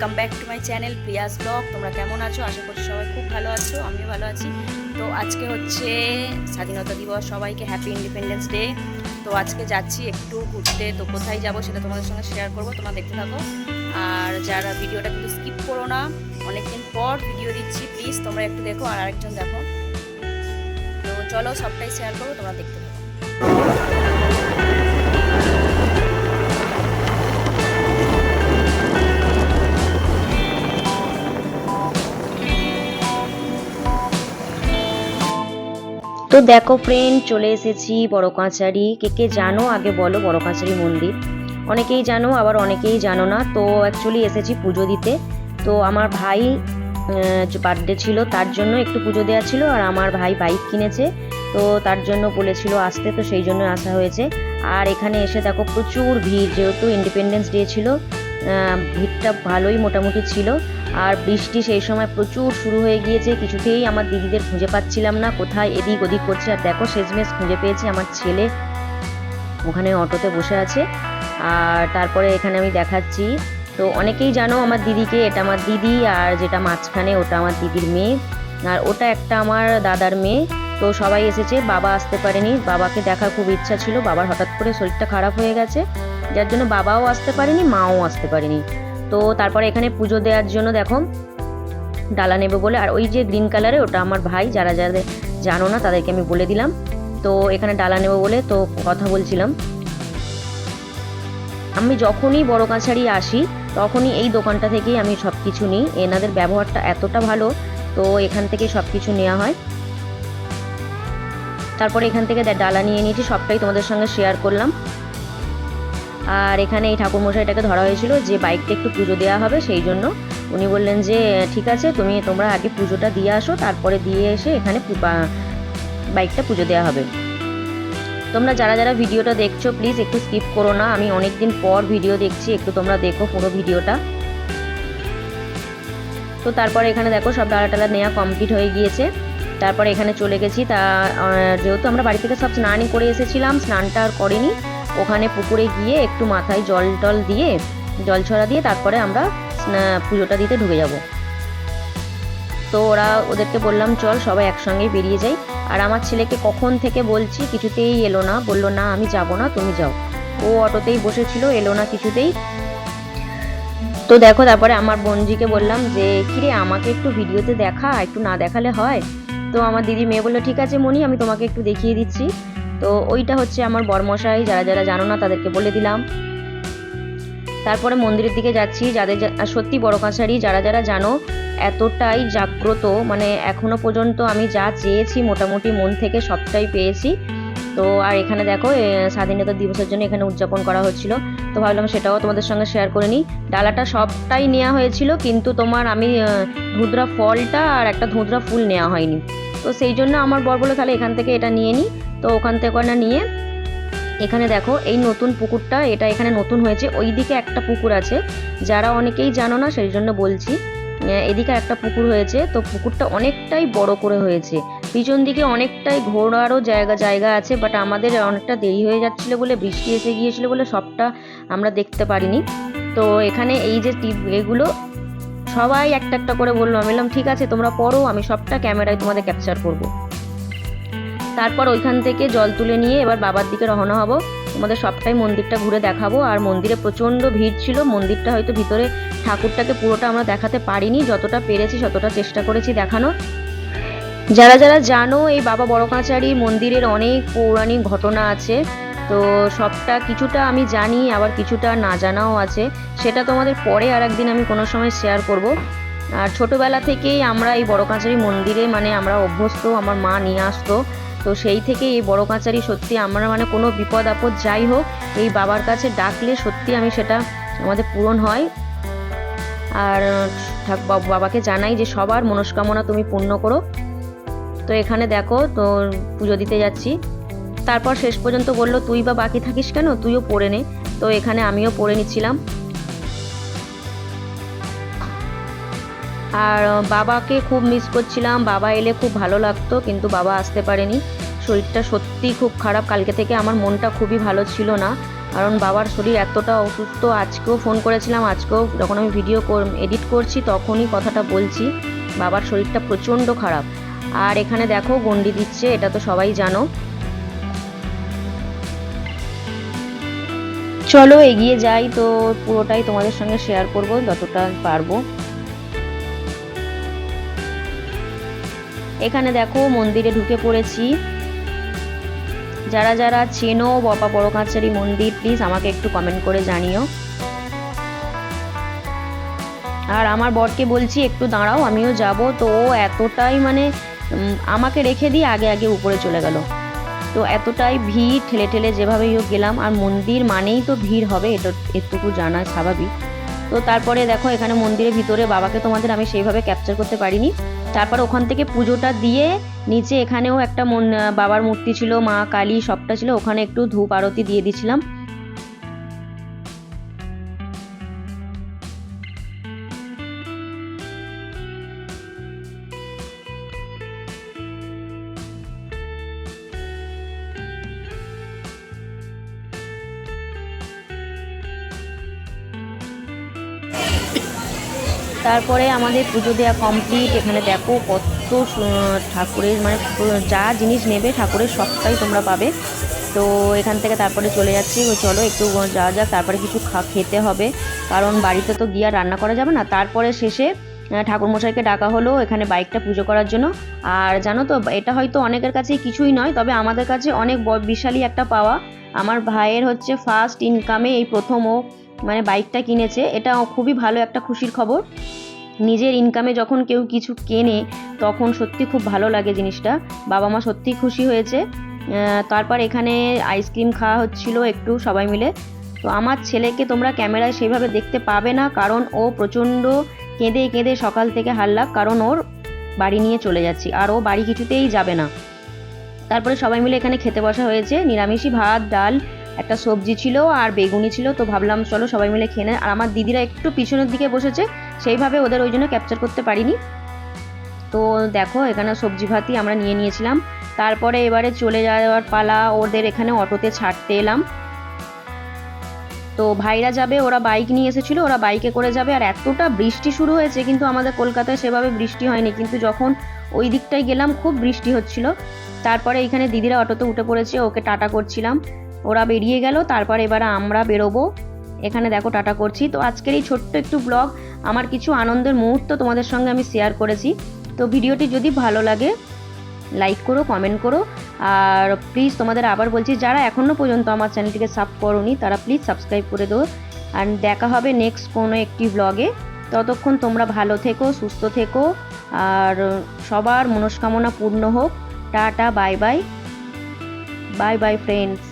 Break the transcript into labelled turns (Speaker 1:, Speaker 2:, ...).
Speaker 1: Welcome back to my channel Priya's blog তোমরা কেমন আছো? আশা করছি সবাই খুব ভালো আছো, আমিও ভালো আছি। তো আজকে হচ্ছে স্বাধীনতা দিবস, সবাইকে হ্যাপি ইন্ডিপেন্ডেন্স ডে তো আজকে যাচ্ছি একটু ঘুরতে। তো কোথায় যাব সেটা তোমাদের সঙ্গে শেয়ার করব, তোমরা দেখতে থাকো। আর যারা ভিডিওটা কিন্তু স্কিপ করো না, অনেকদিন পর ভিডিও দিচ্ছি প্লিজ তোমরা একটু দেখো আর আরেকজন দেখো। তো চলো সবটাই শেয়ার করব তোমরা দেখতে থাকো। তো দেখো ফ্রেন্ড চলে এসেছি বড় কাছারি কে কে জানো? আগে বলো বড় কাঁচারি মন্দির। অনেকেই জানো, আবার অনেকেই জানো না। তো অ্যাকচুয়ালি এসেছি পুজো দিতে। তো আমার ভাই বার্থডে ছিল, তার জন্য একটু পুজো দেওয়া ছিল। আর আমার ভাই বাইক কিনেছে। তো তার জন্য বলেছিল আসতে। তো সেই জন্য আসা হয়েছে। আর এখানে এসে দেখো প্রচুর ভিড়। যেহেতু ইন্ডিপেন্ডেন্স ডে ছিল ভিড়টা ভালোই মোটামুটি ছিল। আর বৃষ্টি সেই সময় প্রচুর শুরু হয়ে গিয়েছে, কিছুতেই আমার দিদিদের খুঁজে পাচ্ছিলাম না, কোথায় এদিক ওদিক করছে। আর দেখো, শেষমেশ খুঁজে পেয়েছি আমার ছেলে ওখানে অটোতে বসে আছে। আর তারপরে এখানে আমি দেখাচ্ছি। তো অনেকেই জানো আমার দিদিকে, এটা আমার দিদি, আর যেটা মাঝখানে ওটা আমার দিদির মেয়ে। আর ওটা একটা আমার দাদার মেয়ে। তো সবাই এসেছে, বাবা আসতে পারেনি। বাবাকে দেখার খুব ইচ্ছা ছিল, বাবার হঠাৎ করে শরীরটা খারাপ হয়ে গেছে। যার জন্য বাবাও আসতে পারেনি, মাও আসতে পারেনি। তো তারপরে এখানে পুজো দেওয়ার জন্য দেখো, ডালা নেবে বলে। আর ওই যে গ্রিন কালারে ওটা আমার ভাই, যারা যারা জানো না তাদেরকে আমি বলে দিলাম। তো এখানে ডালা নেব বলে তো কথা বলছিলাম। আমি যখনই বড় কাছারি আসি, তখনই এই দোকানটা থেকেই আমি সব কিছু নিই। এনাদের ব্যবহারটা এতটা ভালো, তো এখান থেকে সব কিছু নেওয়া হয়। তারপরে এখান থেকে ডালা নিয়ে নিয়েছি, সবটাই তোমাদের সঙ্গে শেয়ার করলাম। আর এখানে এই ঠাকুরমশাইটাকে ধরা হয়েছিল যে বাইকটা একটু পুজো দেওয়া হবে, সেই জন্য উনি বললেন যে, ঠিক আছে, তুমি তোমরা আগে পুজোটা দিয়ে আসো, তারপরে দিয়ে এসে এখানে বাইকটা পুজো দেওয়া হবে। তোমরা যারা যারা ভিডিওটা দেখছ প্লিজ একটু স্কিপ করো না, আমি অনেক দিন পর ভিডিও দেখছি, একটু তোমরা দেখো পুরো ভিডিওটা। তো তারপরে এখানে দেখো সব ডালা টালা নেওয়া কমপ্লিট হয়ে গিয়েছে। তারপরে এখানে চলে গেছি, তা যেহেতু আমরা বাড়ি থেকে সব স্নানই করে এসেছিলাম, স্নানটা আর করিনি ওখানে পুকুরে গিয়ে একটু মাথায় জল টল দিয়ে, জল ছড়া দিয়ে তারপরে আমরা পুজোটা দিতে ঢুকে যাব। তো ওরা ওদেরকে বললাম, চল সবাই একসঙ্গেই বেরিয়ে যাই। আর আমার ছেলেকে কখন থেকে বলছি কিছুতেই এলো না, বলল, না, আমি যাব না, তুমি যাও। ও অটোতেই বসেছিল, এলো না কিছুতেই। তো দেখো, তারপরে আমার বোনজিকে বললাম যে, কিরে, আমাকে একটু ভিডিওতে দেখা, একটু না দেখালে হয়? তো আমার দিদি মেয়ে বলল, ঠিক আছে মনি আমি তোমাকে একটু দেখিয়ে দিচ্ছি। তো ওইটা হচ্ছে আমার বরমশাই, যারা যারা জানো না তাদেরকে বলে দিলাম। তারপরে মন্দিরের দিকে যাচ্ছি, যাদের সত্যি বড় কাছারি, যারা যারা জানো, এতটাই জাগ্রত মানে এখনও পর্যন্ত আমি যা চেয়েছি মোটামুটি মন থেকে সবটাই পেয়েছি। তো আর এখানে দেখো স্বাধীনতা দিবসের জন্য এখানে উদযাপন করা হচ্ছিল। তো ভাবলাম সেটাও তোমাদের সঙ্গে শেয়ার করে নিই। ডালাটা সবটাই নেওয়া হয়েছিল, কিন্তু তোমার আমি ধুতরা ফলটা আর একটা ধুতরা ফুল নেওয়া হয়নি। তো সেই জন্য আমার বর বলে তাহলে এখান থেকে এটা নিয়ে নিই তো ওখান থেকে না নিয়ে এখানে দেখো এই নতুন পুকুরটা, এটা এখানে নতুন হয়েছে। ওই দিকে একটা পুকুর আছে, যারা অনেকেই জানো না, সেই জন্য বলছি। এদিকে একটা পুকুর হয়েছে, তো পুকুরটা অনেকটাই বড় করে হয়েছে। পিছন দিকে অনেকটাই ঘোরারও জায়গা জায়গা আছে বাট আমাদের অনেকটা দেরি হয়ে যাচ্ছিল বলে, বৃষ্টি এসে গিয়েছিল বলে সবটা আমরা দেখতে পারিনি। তো এখানে এই যে টিপ এগুলো, সবাই একটা একটা করে বলল। আমি বললাম, ঠিক আছে, তোমরা পড়ো, আমি সবটা ক্যামেরায় তোমাদের ক্যাপচার করব। তারপর ওইখান থেকে জল তুলে নিয়ে এবার বাবার দিকে রওনা হব। তোমাদের সবটাই মন্দিরটা ঘুরে দেখাবো। আর মন্দিরে প্রচণ্ড ভিড় ছিল। মন্দিরটা হয়তো ভিতরে ঠাকুরটাকে পুরোটা আমরা দেখাতে পারিনি। যতটা পেরেছি, ততটা চেষ্টা করেছি দেখানোর যারা যারা জানো, এই বাবা বড় কাছারি মন্দিরের অনেক পৌরাণিক ঘটনা আছে। তো সবটা কিছুটা আমি জানি, আবার কিছুটা না জানাও আছে। সেটা তোমাদের পরে আর একদিন আমি কোনো সময় শেয়ার করব। আর ছোটোবেলা থেকেই আমরা এই বড় কাছারি মন্দিরে মানে আমরা অভ্যস্ত, আমার মা নিয়ে আসতো। তো সেই থেকে এই বড় কাছারি সত্যি আমার মানে কোনো বিপদ আপদ যাই হোক, এই বাবার কাছে ডাকলে সত্যি আমি সেটা আমাদের পূরণ হয়। আর বাবাকে জানাই যে সবার মনস্কামনা তুমি পূর্ণ করো। তো এখানে দেখো, তো পুজো দিতে যাচ্ছি। তারপর শেষ পর্যন্ত বলল, তুই বা বাকি থাকিস কেন? তুইও পড়ে নে। তো এখানে আমিও পড়ে নিচ্ছিলাম। আর বাবাকে খুব মিস করছিলাম। বাবা এলে খুব ভালো লাগতো, কিন্তু বাবা আসতে পারেনি। শরীরটা সত্যিই খুব খারাপ। কালকে থেকে আমার মনটা খুবই ভালো ছিল না। কারণ বাবার শরীর এতটা অসুস্থ, আজকেও ফোন করেছিলাম। আজকেও যখন আমি ভিডিও এডিট করছি, তখনই কথাটা বলছি। বাবার শরীরটা প্রচণ্ড খারাপ। আর এখানে দেখো, গন্ডি দিচ্ছে, এটা তো সবাই জানো। চলো, এগিয়ে যাই। তো পুরোটাই তোমাদের সঙ্গে শেয়ার করব, যতটা পারব। এখানে দেখো মন্দিরে ঢুকে পড়েছি। যারা যারা চেনো বড় কাছারি মন্দির প্লিজ আমাকে একটু কমেন্ট করে জানিও। আর আমার বরকে বলছি, একটু দাঁড়াও, আমিও যাব। তো ও এতটাই মানে আমাকে রেখে দিয়ে আগে আগে উপরে চলে গেল। তো এতটাই ভিড়, ঠেলে ঠেলে যেভাবেই হোক গেলাম। আর মন্দির মানেই তো ভিড় হবে, এটা এটুকু জানা স্বাভাবিক। তো তারপরে দেখো, এখানে মন্দিরের ভিতরে বাবাকে তোমাদের আমি সেইভাবে ক্যাপচার করতে পারিনি। তারপর ওখান থেকে পুজোটা দিয়ে নিচে এখানেও একটা বাবার মূর্তি ছিল, মা কালী সবটা ছিল, ওখানে একটু ধূপ আরতি দিয়ে দিছিলাম। তারপরে আমাদের পুজো দেওয়া কমপ্লিট এখানে দেখো কত ঠাকুরের মানে যা জিনিস নেবে ঠাকুরের সবটাই তোমরা পাবে। তো এখান থেকে তারপরে চলে যাচ্ছি। চলো একটু যাওয়া যাক, তারপরে কিছু খেতে হবে। কারণ বাড়িতে তো গিয়ে রান্না করা যাবে না। তারপরে শেষে ঠাকুরমশাইকে ডাকা হলো এখানে বাইকটা পুজো করার জন্য। আর জানো তো, এটা হয়তো অনেকের কাছেই কিছুই নয়, তবে আমাদের কাছে অনেক বিশালই একটা পাওয়া। আমার ভাইয়ের হচ্ছে ফার্স্ট ইনকামে এই প্রথম ও। মানে বাইকটা কিনেছে এটা খুবই ভালো একটা খুশির খবর। নিজের ইনকামে যখন কেউ কিছু কেনে, তখন সত্যি খুব ভালো লাগে জিনিসটা। বাবা মা সত্যি খুশি হয়েছে। তারপর এখানে আইসক্রিম খাওয়া হচ্ছিল একটু সবাই মিলে। তো আমার ছেলেকে তোমরা ক্যামেরায় সেইভাবে দেখতে পাবে না, কারণ ও প্রচণ্ড কেঁদে কেঁদে সকাল থেকে হারলাক কারণ ওর বাড়ি নিয়ে চলে যাচ্ছি, আর ও বাড়ি কিছুতেই যাবে না। তারপরে সবাই মিলে এখানে খেতে বসা হয়েছে, নিরামিষই ভাত, ডাল একটা সবজি ছিল আর বেগুনি ছিল, তো ভাবলাম চলো সবাই মিলে খেয়ে আর আমার দিদিরা একটু পিছনের দিকে বসেছে, সেইভাবে ওদের ওই জন্য ক্যাপচার করতে পারিনি। তো দেখো, এখানে সবজি ভাতই আমরা নিয়ে নিয়েছিলাম। তারপরে এবারে চলে যাওয়ার পালা, ওদের এখানে অটোতে ছাড়তে এলাম। তো ভাইরা যাবে, ওরা বাইক নিয়ে এসেছিল, ওরা বাইকে করে যাবে। আর এতটা বৃষ্টি শুরু হয়েছে, কিন্তু আমাদের কলকাতায় সেভাবে বৃষ্টি হয়নি। কিন্তু যখন ওই দিকটায় গেলাম, খুব বৃষ্টি হচ্ছিল। তারপরে এখানে দিদিরা অটোতে উঠে পড়েছে, ওকে টাটা করছিলাম। ওরা বেরিয়ে গেল, তারপর এবার আমরা বেরোবো। এখানে দেখো, টাটা করছি। তো আজকের এই ছোট্ট একটু ব্লগ, আমার কিছু আনন্দের মুহূর্ত তোমাদের সঙ্গে আমি শেয়ার করেছি। তো ভিডিওটি যদি ভালো লাগে লাইক করো কমেন্ট করো। আর প্লিজ তোমাদের আবার বলছি, যারা এখনও পর্যন্ত আমার চ্যানেলটিকে সাব করোনি, তারা প্লিজ সাবস্ক্রাইব করে দেবো আর দেখা হবে নেক্সট কোনো একটি ব্লগে ততক্ষণ তোমরা ভালো থেকো, সুস্থ থেকো। আর সবার মনস্কামনা পূর্ণ হোক। Tata bye bye bye bye friends